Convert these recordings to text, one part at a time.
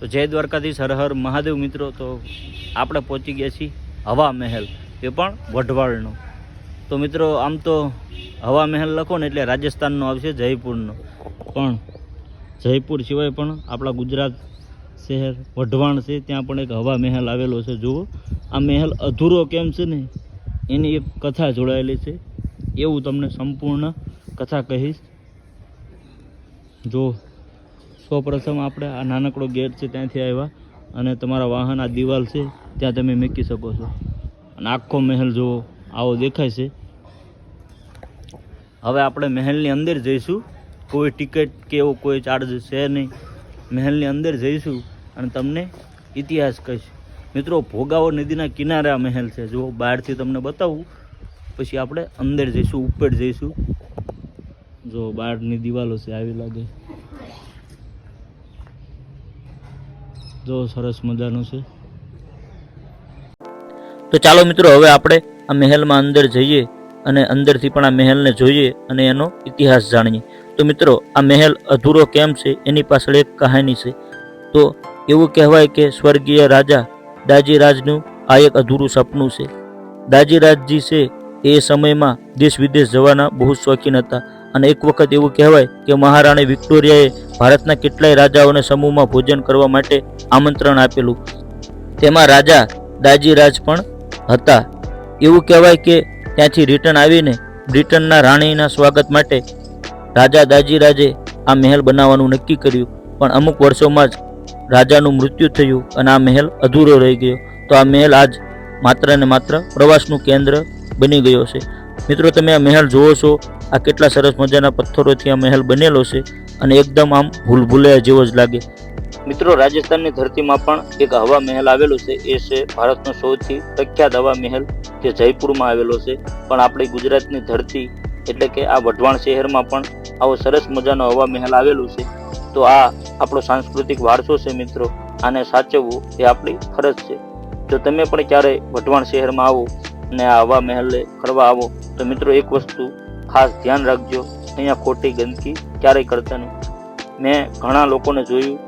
તો જય દ્વારકાધીશ, હર હર મહાદેવ મિત્રો, તો આપણે પહોંચી ગયા છીએ હવા મહેલ, એ પણ વઢવાળનો. તો મિત્રો, આમ તો હવા મહેલ લખો ને એટલે રાજસ્થાનનો આવશે જયપુરનો. પણ જયપુર સિવાય પણ આપણા ગુજરાત શહેર વઢવાણ છે, ત્યાં પણ એક હવા મહેલ આવેલો છે, જુઓ. આ મહેલ અધૂરો કેમ છે ને? એની એક કથા જોડાયેલી છે. એવું તમને સંપૂર્ણ કથા કહીશ. જો સૌપ્રથમ આપણે આ નાનકડો ગેટ છે ત્યાંથી આવ્યા અને તમારા વાહન આ દિવાલ છે, ત્યાં તમે મૂકી શકો છો. અને આખો મહેલ જુઓ, આવો દેખાય છે. હવે આપણે મહેલની અંદર જઈશું. કોઈ ટિકિટ કે એવો કોઈ ચાર્જ છે નહીં. મહેલની અંદર જઈશું અને તમને ઇતિહાસ કહીશ. મિત્રો ભોગાવો નદીના કિનારે આ મહેલ છે. જો બહારથી તમને બતાવું. પછી આપણે અંદર જઈશું, ઉપર જઈશું. જો બહારની દિવાલો છે, આવી લાગે. જો સરસ મજાનું છે. તો ચાલો મિત્રો, હવે આપણે આ મહેલમાં અંદર જઈએ અને અંદરથી પણ આ મહેલને જોઈએ અને એનો ઇતિહાસ જાણીએ. તો મિત્રો, આ મહેલ અધૂરો કેમ છે? એની પાછળ એક કહાની છે. તો એવું કહેવાય કે સ્વર્ગીય રાજા દાજીરાજનું આ એક અધૂરું સપનું છે. દાજીરાજજી છે એ સમયમાં દેશ વિદેશ જવાના બહુ શોખીન હતા. અને એક વખત એવું કહેવાય કે મહારાણી વિક્ટોરિયાએ ભારતના કેટલાય રાજાઓને સમૂહમાં ભોજન કરવા માટે આમંત્રણ આપેલું. તેમાં રાજા દાજીરાજ પણ હતા. એવું કહેવાય કે ત્યાંથી રિટર્ન આવીને બ્રિટનના રાણીના સ્વાગત માટે રાજા દાજીરાજે આ મહેલ બનાવવાનું નક્કી કર્યું. પણ અમુક વર્ષોમાં જ રાજાનું મૃત્યુ થયું અને આ મહેલ અધૂરો રહી ગયો. તો આ મહેલ આજ માત્ર ને માત્ર પ્રવાસનું કેન્દ્ર બની ગયો છે. મિત્રો, તમે આ મહેલ જુઓ છો. આ કેટલા સરસ મજાના પથ્થરોથી આ મહેલ બનેલો છે અને એકદમ આમ ભૂલભુલૈયા જેવો જ લાગે. મિત્રો, રાજસ્થાનની ધરતીમાં પણ એક હવા મહેલ આવેલો છે. એ છે ભારતનો સૌથી પ્રખ્યાત હવા મહેલ જે જયપુરમાં આવેલો છે. પણ આપણી ગુજરાતની ધરતી એટલે કે આ વઢવાણ શહેરમાં પણ આવો સરસ મજાનો હવા મહેલ આવેલું છે. તો આ આપણો સાંસ્કૃતિક વારસો છે મિત્રો. આને સાચવવું એ આપણી ફરજ છે. જો તમે પણ ક્યારેય વઢવાણ શહેરમાં આવો અને આ હવા મહેલે ફરવા આવો. તો મિત્રો, એક વસ્તુ ખાસ ધ્યાન રાખજો. અહીંયા ખોટી ગંદકી ક્યારેય કરતા નહીં. મેં ઘણા લોકોને જોયું,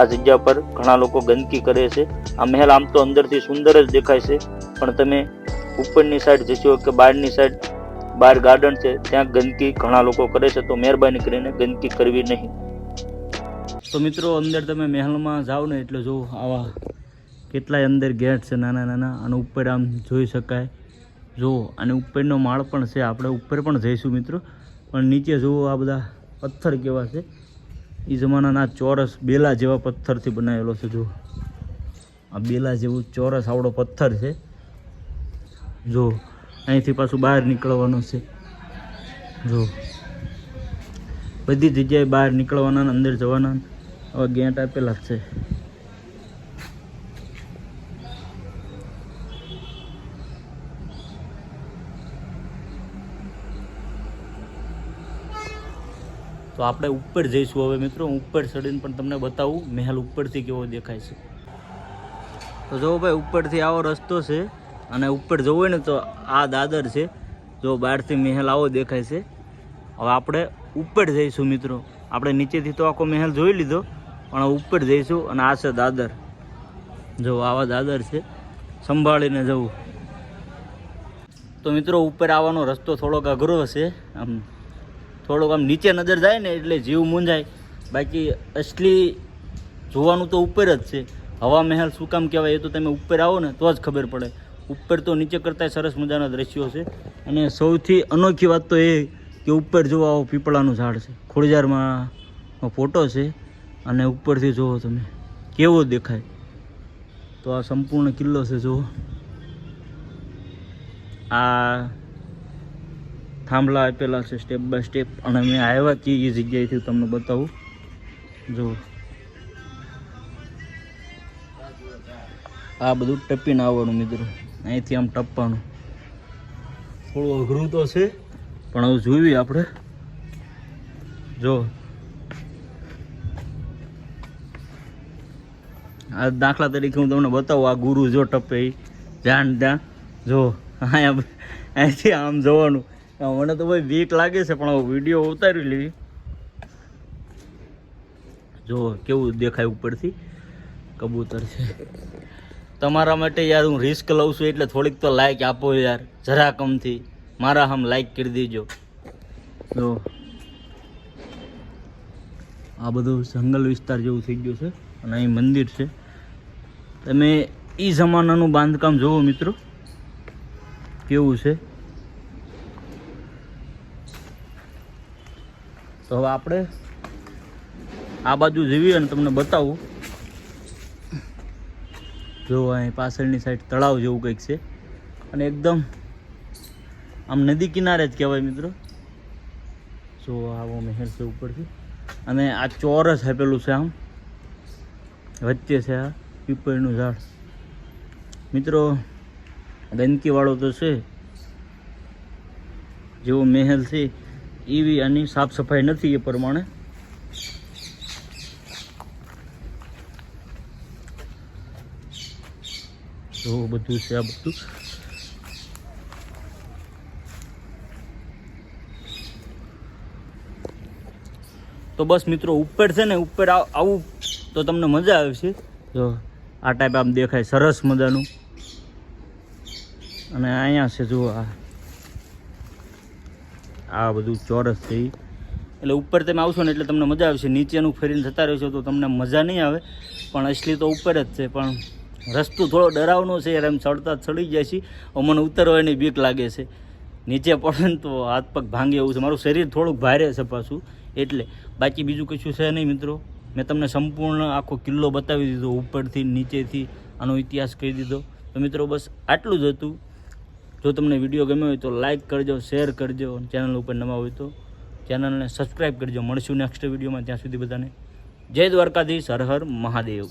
આ જગ્યા પર ઘણા લોકો ગંદકી કરે છે. આ મહેલ આમ તો અંદરથી સુંદર જ દેખાય છે. પણ તમે ઉપરની સાઈડ જશો કે બહારની સાઈડ બહાર ગાર્ડન છે, ત્યાં ગંદકી ઘણા લોકો કરે છે. તો મહેરબાની કરીને ગંદકી કરવી નહીં. તો મિત્રો, અંદર તમે મહેલમાં જાઓ ને એટલે જો આવા કેટલાય અંદર ગેટ છે નાના નાના અને ઉપર આમ જોઈ શકાય. જો, અને ઉપરનો માળ પણ છે, આપણે ઉપર પણ જઈશું મિત્રો. પણ નીચે જુઓ, આ બધા પથ્થર કેવા છે. એ જમાનાના ચોરસ બેલા જેવા પથ્થરથી બનાવેલો છે જો આ બેલા જેવું ચોરસ આવડો પથ્થર છે. જો અહીંથી પાછું બહાર નીકળવાનું છે. જો બધી જગ્યાએ બહાર નીકળવાના અંદર જવાના હવે ગેટ આપેલા છે. તો આપણે ઉપર જઈશું. હવે મિત્રો ઉપર ચડીને પણ તમને બતાવું, મહેલ ઉપરથી કેવો દેખાય છે. તો જો ભાઈ, ઉપરથી આવો રસ્તો છે અને ઉપર જવું હોય ને તો આ દાદર છે. જો બહારથી મહેલ આવો દેખાય છે. હવે આપણે ઉપર જઈશું મિત્રો. આપણે નીચેથી તો આખો મહેલ જોઈ લીધો, પણ ઉપર જઈશું અને આ છે દાદર. જો આવા દાદર છે. સંભાળીને જવું. તો મિત્રો, ઉપર આવવાનો રસ્તો થોડોક અઘરો છે. આમ થોડોક આમ નીચે નજર જાય ને એટલે જીવ મૂંઝાય. બાકી અસલી જોવાનું તો ઉપર જ છે. હવા મહેલ શું કામ કહેવાય એ તો તમે ઉપર આવો ને તો જ ખબર પડે. ઉપર તો નીચે કરતાં સરસ મજાના દ્રશ્યો છે. અને સૌથી અનોખી વાત તો એ કે ઉપર જો આવો પીપળાનું ઝાડ છે. ખોડિયારમાં ફોટો છે અને ઉપરથી જુઓ તમે, કેવો દેખાય. તો આ સંપૂર્ણ કિલ્લો છે, જુઓ. આ થાંભલા આપેલા છે સ્ટેપ બાય સ્ટેપ અને મેં આવ્યા છીએ એ જગ્યાએથી તમને બતાવું. જો આ બધું ટપીને આવવાનું મિત્રો. અહીંથી આમ ટપવાનું. થોડું અઘરું તો છે. પણ હવે જોયું આપણે. જો આ દાખલા તરીકે હું તમને બતાવું આ ગુરુ જો ટપે જાણ ત્યાં. જો અહીંયા અહીંથી આમ જવાનું. મને તો ભાઈ વીક લાગે છે, પણ વીડિયો ઉતારી લેવી. જો, કેવું દેખાય ઉપરથી? કબૂતર છે. તમારા માટે યાર હું રિસ્ક લઉં છું, એટલે થોડીક તો લાઈક આપો યાર, જરા કમથી. મારા હમ લાઈક કરી દેજો. જો. આ બધું જંગલ વિસ્તાર જેવું થઈ ગયું છે, અને અહીં મંદિર છે. તમે એ જમાનાનું બાંધકામ જુઓ મિત્રો. કેવું છે? તો હવે આપણે આ બાજુ જીવી અને તમને બતાવું. જો અહીં પાછળની સાઈડ તળાવ જેવું કંઈક છે. અને એકદમ આમ નદી કિનારે જ કહેવાય મિત્રો. જો આવો મહેલ છે ઉપરથી. અને આ ચોરસ આપેલું છે આમ. વચ્ચે છે આ પીપળનું ઝાડ. મિત્રો ગંદકીવાળો તો છે. જેવો મહેલ છે. એવી આની સાફ સફાઈ નથી એ પ્રમાણે. જોવું બધું છે આ બધું. તો બસ મિત્રો, ઉપર છે ને, ઉપર આવ- તો તમને મજા આવશે જો, આ ટાઈપ આમ દેખાય સરસ મજાનું. અને અહીંયા છે, જુઓ આ. આ બધું ચોરસ છે એટલે ઉપર તમે આવશો ને એટલે તમને મજા આવશે. નીચેનું ફેરીને જતા રહેશો તો તમને મજા નહીં આવે. પણ અસલી તો ઉપર જ છે. પણ રસ્તો થોડો ડરાવનો છે. યાર એમ ચડતા ચડી જાય છે. અમને મને ઉતરવાની બીક લાગે છે. નીચે પડે ને તો હાથ પગ ભાંગે એવું છે. મારું શરીર થોડુંક ભારે છે પાછું. એટલે બાકી બીજું કશું છે નહીં મિત્રો. મેં તમને સંપૂર્ણ આખો કિલ્લો બતાવી દીધો. ઉપરથી, નીચેથી આનો ઇતિહાસ કહી દીધો. તો મિત્રો બસ આટલું જ હતું. જો તમને વીડિયો ગમ્યો હોય તો લાઈક કરજો શેર કરજો ચેનલ ઉપર નવા હોય તો ચેનલને સબસ્ક્રાઈબ કરજો. મળશું નેક્સ્ટ વિડીયોમાં ત્યાં સુધી બધાને. જય દ્વારકાધીશ, હર હર મહાદેવ.